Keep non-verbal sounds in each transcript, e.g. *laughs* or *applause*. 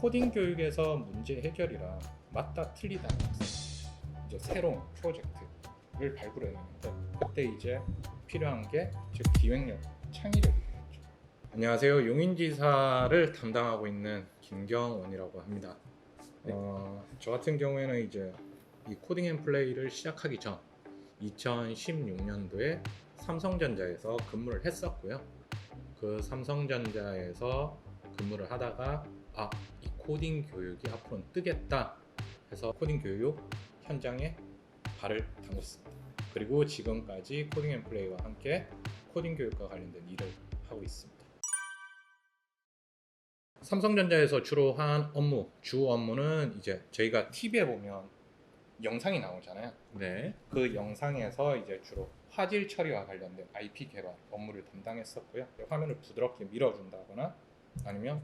코딩 교육에서 문제 해결이랑 맞다 틀리다는 것은 이제 새로운 프로젝트를 발굴해내는데 그때 이제 필요한 게 즉 기획력, 창의력이겠죠. 안녕하세요. 용인지사를 담당하고 있는 김경원이라고 합니다. 네. 어, 저 같은 경우에는 이제 이 코딩 앤 플레이를 시작하기 전 2016년도에 삼성전자에서 근무를 했었고요. 그 삼성전자에서 근무를 하다가 아, 이 코딩 교육이 앞으로는 뜨겠다 해서 코딩 교육 현장에 발을 담궜습니다. 그리고 지금까지 코딩 앤 플레이와 함께 코딩 교육과 관련된 일을 하고 있습니다. 삼성전자에서 주로 한 업무, 주 업무는 이제 저희가 TV에 보면 영상이 나오잖아요. 네. 그 영상에서 이제 주로 화질 처리와 관련된 IP 개발 업무를 담당했었고요. 화면을 부드럽게 밀어준다거나 아니면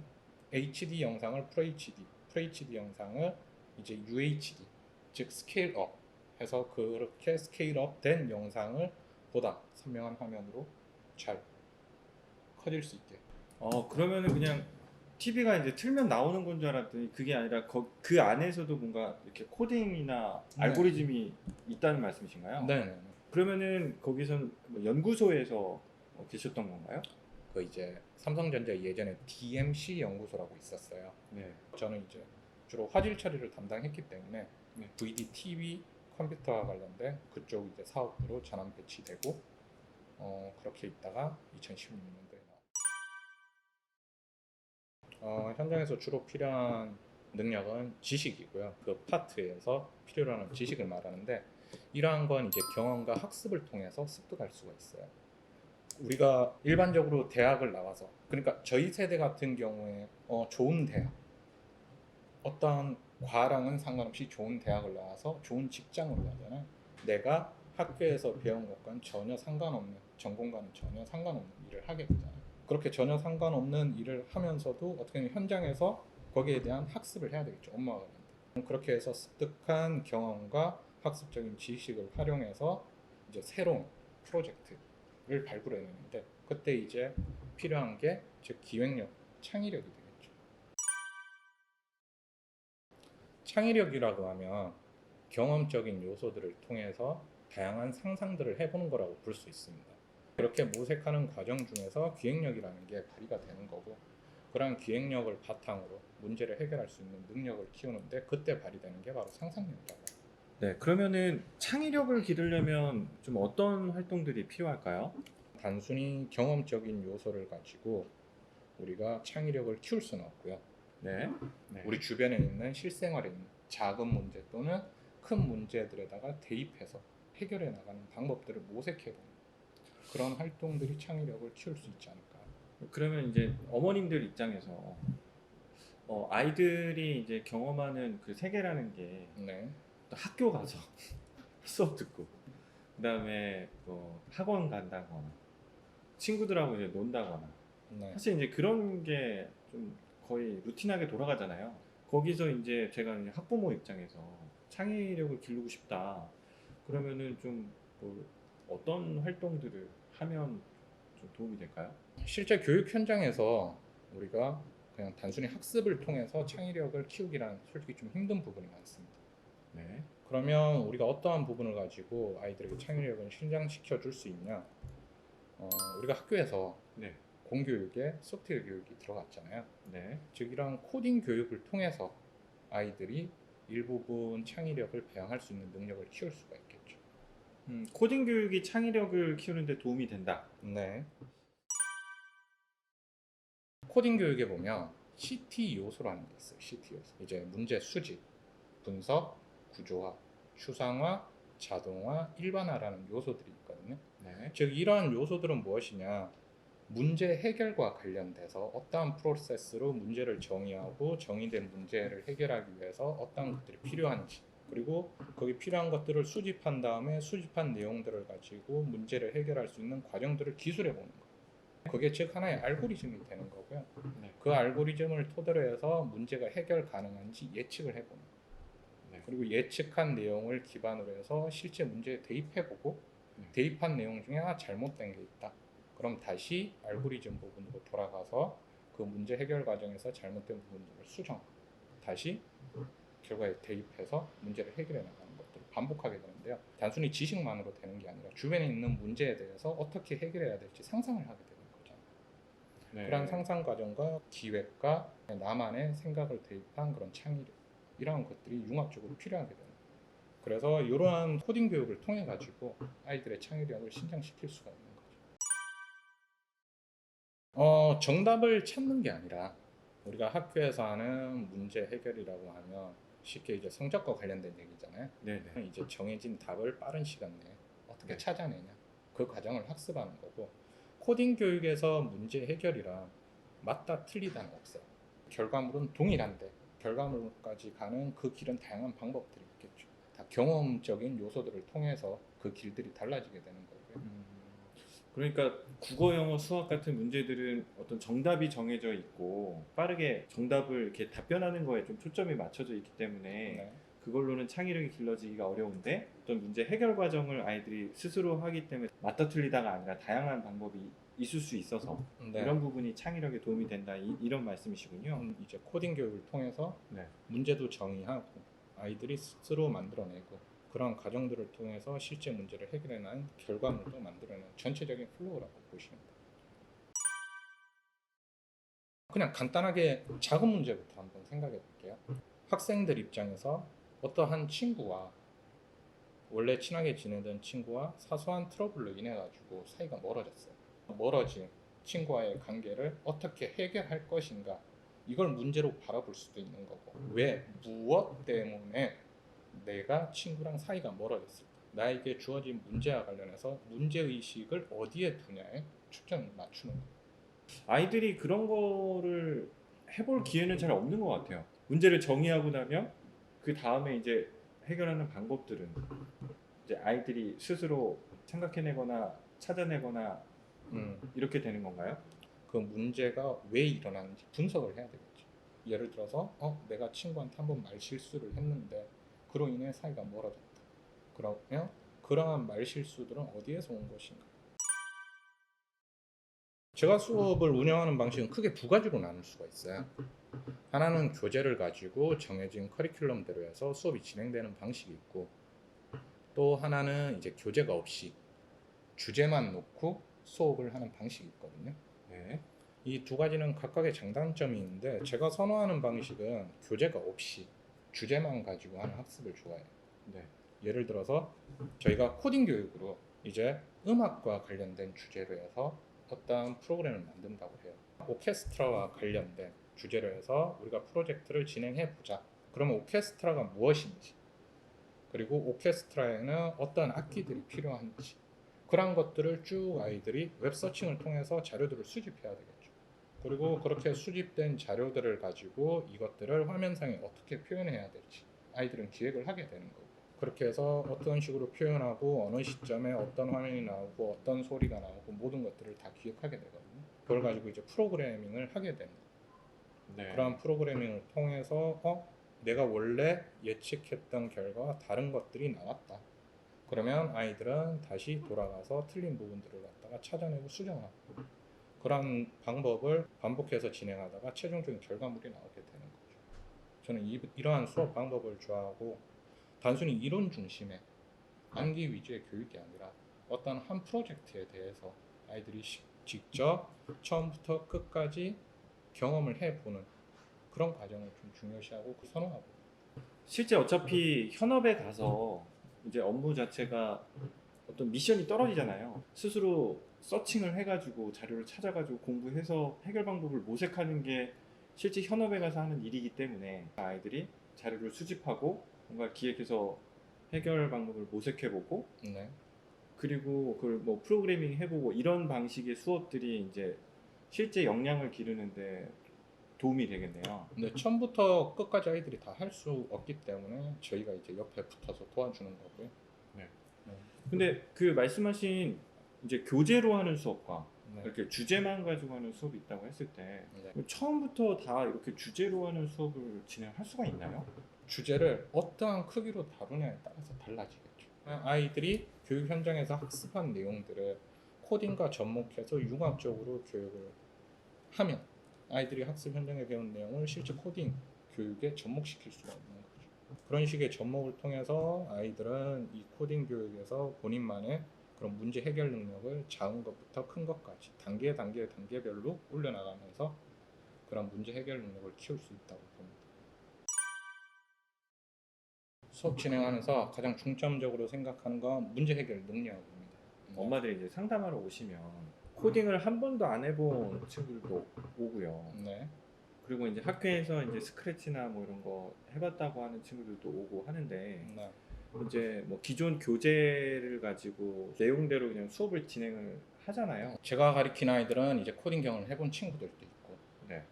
HD 영상을 FHD, FHD 영상을 이제 UHD, 즉 스케일업 해서 그렇게 스케일업 된 영상을 보다 선명한 화면으로 잘 커질 수 있게. 어 그러면은 그냥 TV가 이제 틀면 나오는 건 줄 알았더니 그게 아니라 거, 그 안에서도 뭔가 이렇게 코딩이나 네. 알고리즘이 있다는 말씀이신가요? 네네. 그러면은 거기선 뭐 연구소에서 어, 계셨던 건가요? 그 이제 삼성전자 예전에 DMC 연구소라고 있었어요. 네. 저는 이제 주로 화질 처리를 담당했기 때문에 네. VD TV 컴퓨터와 관련된 그쪽 이제 사업부로 전환 배치되고 어, 그렇게 있다가 2016년도에 나. 어, 현장에서 주로 필요한 능력은 지식이고요. 그 파트에서 필요로 하는 지식을 말하는데 이러한 건 이제 경험과 학습을 통해서 습득할 수가 있어요. 우리가 일반적으로 대학을 나와서 그러니까 저희 세대 같은 경우에 어, 좋은 대학 어떤 과랑은 상관없이 좋은 대학을 나와서 좋은 직장을 가잖아요. 내가 학교에서 배운 것과는 전혀 상관없는 전공과는 전혀 상관없는 일을 하게 되잖아요. 그렇게 전혀 상관없는 일을 하면서도 어떻게 보면 현장에서 거기에 대한 학습을 해야 되겠죠. 관련된. 그렇게 해서 습득한 경험과 학습적인 지식을 활용해서 이제 새로운 프로젝트 를 발굴해내는데 그때 이제 필요한 게 즉 기획력, 창의력이 되겠죠. 창의력이라고 하면 경험적인 요소들을 통해서 다양한 상상들을 해보는 거라고 볼 수 있습니다. 그렇게 모색하는 과정 중에서 기획력이라는 게 발휘가 되는 거고 그러한 기획력을 바탕으로 문제를 해결할 수 있는 능력을 키우는데 그때 발휘되는 게 바로 상상력이라고 합니다. 네. 그러면은 창의력을 기르려면 좀 어떤 활동들이 필요할까요? 단순히 경험적인 요소를 가지고 우리가 창의력을 키울 수는 없고요. 네. 네. 우리 주변에 있는 실생활에 있는 작은 문제 또는 큰 문제들에다가 대입해서 해결해 나가는 방법들을 모색해보는 그런 활동들이 창의력을 키울 수 있지 않을까. 그러면 이제 어머님들 입장에서 어, 아이들이 이제 경험하는 그 세계라는 게 네. 또 학교 가서 *laughs* 수업 듣고 그다음에 뭐 학원 간다거나 친구들하고 이제 논다거나 네. 사실 이제 그런 게 좀 거의 루틴하게 돌아가잖아요. 거기서 이제 제가 이제 학부모 입장에서 창의력을 기르고 싶다. 그러면은 좀뭐 어떤 활동들을 하면 좀 도움이 될까요? 실제 교육 현장에서 우리가 그냥 단순히 학습을 통해서 창의력을 키우기란 솔직히 좀 힘든 부분이 많습니다. 네. 그러면 우리가 어떠한 부분을 가지고 아이들에게 창의력을 신장시켜 줄 수 있냐? 어, 우리가 학교에서 네. 공교육에 소프트웨어 교육이 들어갔잖아요. 네. 즉 이런 코딩 교육을 통해서 아이들이 일부분 창의력을 배양할 수 있는 능력을 키울 수가 있겠죠. 음, 코딩 교육이 창의력을 키우는데 도움이 된다. 네. 코딩 교육에 보면 CT 요소라는 게 있어요. CT 요소. 이제 문제 수집, 분석, 구조화, 추상화, 자동화, 일반화라는 요소들이 있거든요. 네. 즉 이러한 요소들은 무엇이냐? 문제 해결과 관련돼서 어떠한 프로세스로 문제를 정의하고 정의된 문제를 해결하기 위해서 어떠한 것들이 필요한지 그리고 거기 필요한 것들을 수집한 다음에 수집한 내용들을 가지고 문제를 해결할 수 있는 과정들을 기술해 보는 거예요. 그게 즉 하나의 알고리즘이 되는 거고요. 네. 그 알고리즘을 토대로 해서 문제가 해결 가능한지 예측을 해보는 거예요. 네. 그리고 예측한 내용을 기반으로 해서 실제 문제에 대입해보고 네. 대입한 내용 중에 하나 잘못된 게 있다. 그럼 다시 알고리즘 부분으로 돌아가서 그 문제 해결 과정에서 잘못된 부분들을 수정, 다시 결과에 대입해서 문제를 해결해 나가는 것들을 반복하게 되는데요. 단순히 지식만으로 되는 게 아니라 주변에 있는 문제에 대해서 어떻게 해결해야 될지 상상을 하게 되는 거죠. 네. 그런 상상 과정과 기획과 나만의 생각을 대입한 그런 창의력 이러한 것들이 융합적으로 필요하게 되는 거예요. 그래서 이러한 코딩 교육을 통해 가지고 아이들의 창의력을 신장시킬 수가 있는 거죠. 어, 정답을 찾는 게 아니라 우리가 학교에서 하는 문제 해결이라고 하면 쉽게 이제 성적과 관련된 얘기잖아요. 네네. 이제 정해진 답을 빠른 시간 내에 어떻게 네. 찾아내냐 그 과정을 학습하는 거고 코딩 교육에서 문제 해결이란 맞다 틀리다는 없어요 결과물은 동일한데 결과물까지 가는 그 길은 다양한 방법들이 있겠죠. 다 경험적인 요소들을 통해서 그 길들이 달라지게 되는 거고요. 음, 그러니까 국어, 영어, 수학 같은 문제들은 어떤 정답이 정해져 있고 빠르게 정답을 이렇게 답변하는 거에 좀 초점이 맞춰져 있기 때문에 네. 그걸로는 창의력이 길러지기가 어려운데 어떤 문제 해결 과정을 아이들이 스스로 하기 때문에 맞다 틀리다가 아니라 다양한 방법이 있을 수 있어서 네. 이런 부분이 창의력에 도움이 된다 이, 런 말씀이시군요. 음, 이제 코딩 교육을 통해서 네. 문제도 정의하고 아이들이 스스로 만들어내고 그런 과정들을 통해서 실제 문제를 해결해낸 결과물도 만들어내는 전체적인 플로우라고 보시면 돼요. 그냥 간단하게 작은 문제부터 한번 생각해 볼게요. 학생들 입장에서 어떠한 친구와 원래 친하게 지내던 친구와 사소한 트러블로 인해 가지고 사이가 멀어졌어요. 멀어진 친구와의 관계를 어떻게 해결할 것인가 이걸 문제로 바라볼 수도 있는 거고 왜 무엇 때문에 내가 친구랑 사이가 멀어졌을까 나에게 주어진 문제와 관련해서 문제 의식을 어디에 두냐에 초점을 맞추는 거예요. 아이들이 그런 거를 해볼 기회는 잘 없는 것 같아요. 문제를 정의하고 나면 그 다음에 이제 해결하는 방법들은 이제 아이들이 스스로 생각해내거나 찾아내거나 음, 이렇게 되는 건가요? 그 문제가 왜 일어나는지 분석을 해야 되겠죠. 예를 들어서 어 내가 친구한테 한 번 말 실수를 했는데 그로 인해 사이가 멀어졌다. 그러면 그러한 말 실수들은 어디에서 온 것인가? 제가 수업을 운영하는 방식은 크게 두 가지로 나눌 수가 있어요. 하나는 교재를 가지고 정해진 커리큘럼대로 해서 수업이 진행되는 방식이 있고 또 하나는 이제 교재가 없이 주제만 놓고 수업을 하는 방식이 있거든요. 네. 이 두 가지는 각각의 장단점이 있는데 제가 선호하는 방식은 교재가 없이 주제만 가지고 하는 학습을 좋아해요. 네. 예를 들어서 저희가 코딩 교육으로 이제 음악과 관련된 주제로 해서 어떤 프로그램을 만든다고 해요. 오케스트라와 관련된 주제로 해서 우리가 프로젝트를 진행해 보자. 그러면 오케스트라가 무엇인지 그리고 오케스트라에는 어떤 악기들이 필요한지 그런 것들을 쭉 아이들이 웹 서칭을 통해서 자료들을 수집해야 되겠죠. 그리고 그렇게 수집된 자료들을 가지고 이것들을 화면상에 어떻게 표현해야 될지 아이들은 기획을 하게 되는 거고 그렇게 해서 어떤 식으로 표현하고 어느 시점에 어떤 화면이 나오고 어떤 소리가 나오고 모든 것들을 다 기획하게 되거든요. 그걸 가지고 이제 프로그래밍을 하게 되는 거예요. 네. 그런 프로그래밍을 통해서 어 내가 원래 예측했던 결과 와 다른 것들이 나왔다. 그러면 아이들은 다시 돌아가서 틀린 부분들을 갖다가 찾아내고 수정하고 그런 방법을 반복해서 진행하다가 최종적인 결과물이 나오게 되는 거죠. 저는 이, 이러한 수업 방법을 좋아하고 단순히 이론 중심의 암기 위주의 교육이 아니라 어떤 한 프로젝트에 대해서 아이들이 시- 직접 처음부터 끝까지 경험을 해보는 그런 과정을 좀 중요시하고 그 선호하고 실제 어차피 현업에 가서 이제 업무 자체가 어떤 미션이 떨어지잖아요. 스스로 서칭을 해가지고 자료를 찾아가지고 공부해서 해결 방법을 모색하는 게 실제 현업에 가서 하는 일이기 때문에 아이들이 자료를 수집하고 뭔가 기획해서 해결 방법을 모색해보고 네. 그리고 그걸 뭐 프로그래밍 해보고 이런 방식의 수업들이 이제 실제 역량을 기르는데 도움이 되겠네요. 근데 처음부터 끝까지 아이들이 다 할 수 없기 때문에 저희가 이제 옆에 붙어서 도와주는 거고요. 근데 그 말씀하신 이제 교재로 하는 수업과 네. 이렇게 주제만 가지고 하는 수업이 있다고 했을 때 네. 처음부터 다 이렇게 주제로 하는 수업을 진행할 수가 있나요? 주제를 어떠한 크기로 다루냐에 따라서 달라지겠죠. 아이들이 교육 현장에서 학습한 내용들을 코딩과 접목해서 융합적으로 교육을 하면 아이들이 학습 현장에 배운 내용을 실제 코딩 교육에 접목시킬 수가 있는 거죠. 그런 식의 접목을 통해서 아이들은 이 코딩 교육에서 본인만의 그런 문제 해결 능력을 작은 것부터 큰 것까지 단계 단계 단계별로 올려나가면서 그런 문제 해결 능력을 키울 수 있다고 봅니다. 수업 진행하면서 가장 중점적으로 생각하는 건 문제 해결 능력입니다. 엄마들이 이제 상담하러 오시면 코딩을 한 번도 안 해본 친구들도 오고요. 네. 그리고 이제 학교에서 이제 스크래치나 뭐 이런 거 해봤다고 하는 친구들도 오고 하는데 네. 이제 뭐 기존 교재를 가지고 내용대로 그냥 수업을 진행을 하잖아요. 제가 가리킨 아이들은 이제 코딩 경험을 해본 친구들도 있고 네.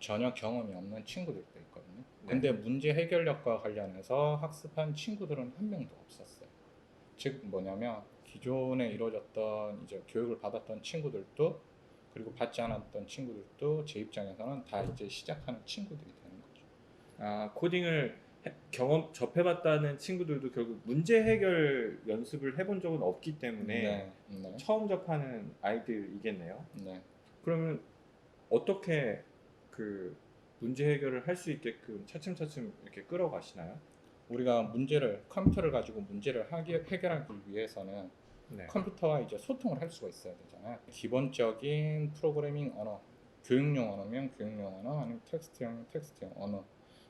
전혀 경험이 없는 친구들도 있거든요. 네. 근데 문제 해결력과 관련해서 학습한 친구들은 한 명도 없었어요. 즉 뭐냐면 기존에 이루어졌던 이제 교육을 받았던 친구들도 그리고 받지 않았던 친구들도 제 입장에서는 다 이제 시작하는 친구들이 되는 거죠. 아 코딩을 해- 경험 접해봤다는 친구들도 결국 문제 해결 연습을 해본 적은 없기 때문에 네, 네, 처음 접하는 아이들이겠네요. 네. 그러면 어떻게 그 문제 해결을 할 수 있게끔 차츰차츰 이렇게 끌어가시나요? 우리가 문제를 컴퓨터를 가지고 문제를 하기, 해결하기 위해서는 네. 컴퓨터와 이제 소통을 할 수가 있어야 되잖아요. 기본적인 프로그래밍 언어, 교육용 언어면 교육용 언어, 아니면 텍스트용 텍스트용 언어,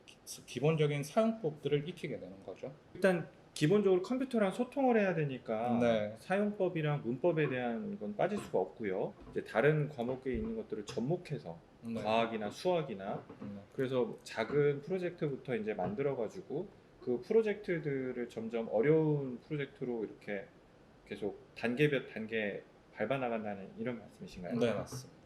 기, 기본적인 사용법들을 익히게 되는 거죠. 일단 기본적으로 컴퓨터랑 소통을 해야 되니까 네. 사용법이랑 문법에 대한 건 빠질 수가 없고요. 이제 다른 과목에 있는 것들을 접목해서 네. 과학이나 수학이나 네. 그래서 작은 프로젝트부터 이제 만들어 가지고 그 프로젝트들을 점점 어려운 프로젝트로 이렇게 계속 단계별 단계 밟아 나간다는 이런 말씀이신가요? 네, 맞습니다.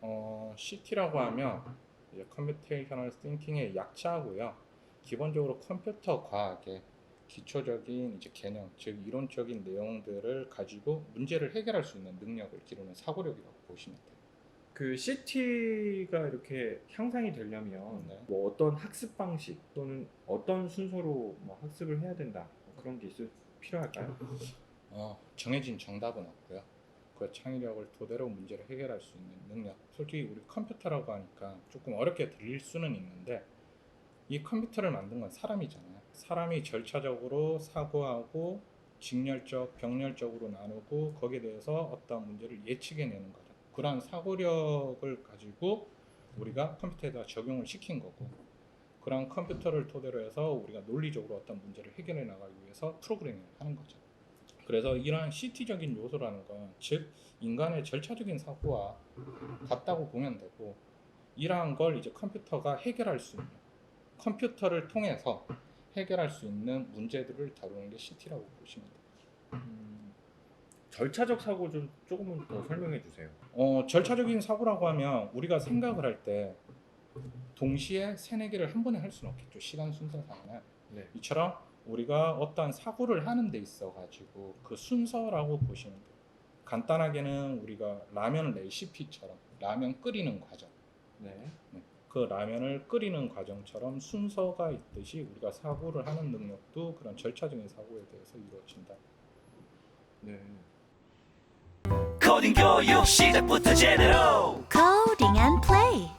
어, CT라고 하면 이제 컴퓨테이셔널 띵킹의 약자고요. 기본적으로 컴퓨터 과학의 기초적인 이제 개념, 즉 이론적인 내용들을 가지고 문제를 해결할 수 있는 능력을 기르는 사고력이라고 보시면 돼요. 그 CT가 이렇게 향상이 되려면 네. 뭐 어떤 학습 방식 또는 어떤 순서로 뭐 학습을 해야 된다 뭐 그런 게 있을 필요할까요? 어, 정해진 정답은 없고요. 그 창의력을 토대로 문제를 해결할 수 있는 능력. 솔직히 우리 컴퓨터라고 하니까 조금 어렵게 들릴 수는 있는데 이 컴퓨터를 만든 건 사람이잖아요. 사람이 절차적으로 사고하고 직렬적, 병렬적으로 나누고 거기에 대해서 어떤 문제를 예측해내는 거죠. 그러한 사고력을 가지고 우리가 컴퓨터에다 적용을 시킨 거고 그런 컴퓨터를 토대로 해서 우리가 논리적으로 어떤 문제를 해결해 나가기 위해서 프로그래밍을 하는 거죠. 그래서 이러한 CT적인 요소라는 건 즉 인간의 절차적인 사고와 같다고 보면 되고 이러한 걸 이제 컴퓨터가 해결할 수 있는 컴퓨터를 통해서 해결할 수 있는 문제들을 다루는 게 CT라고 보시면 돼요. 음, 절차적 사고 좀 조금은 더 설명해 주세요. 어, 절차적인 사고라고 하면 우리가 생각을 할때 동시에 세네 개를 한 번에 할 수는 없겠죠. 시간 순서상은. 네. 이처럼 우리가 어떠한 사고를 하는 데 있어 가지고 그 순서라고 보시면 돼요. 간단하게는 우리가 라면 레시피처럼 라면 끓이는 과정. 네. 그 라면을 끓이는 과정처럼 순서가 있듯이 우리가 사고를 하는 능력도 그런 절차적인 사고에 대해서 이루어진다. 네. 코딩 교육 시작부터 제대로 Coding and play.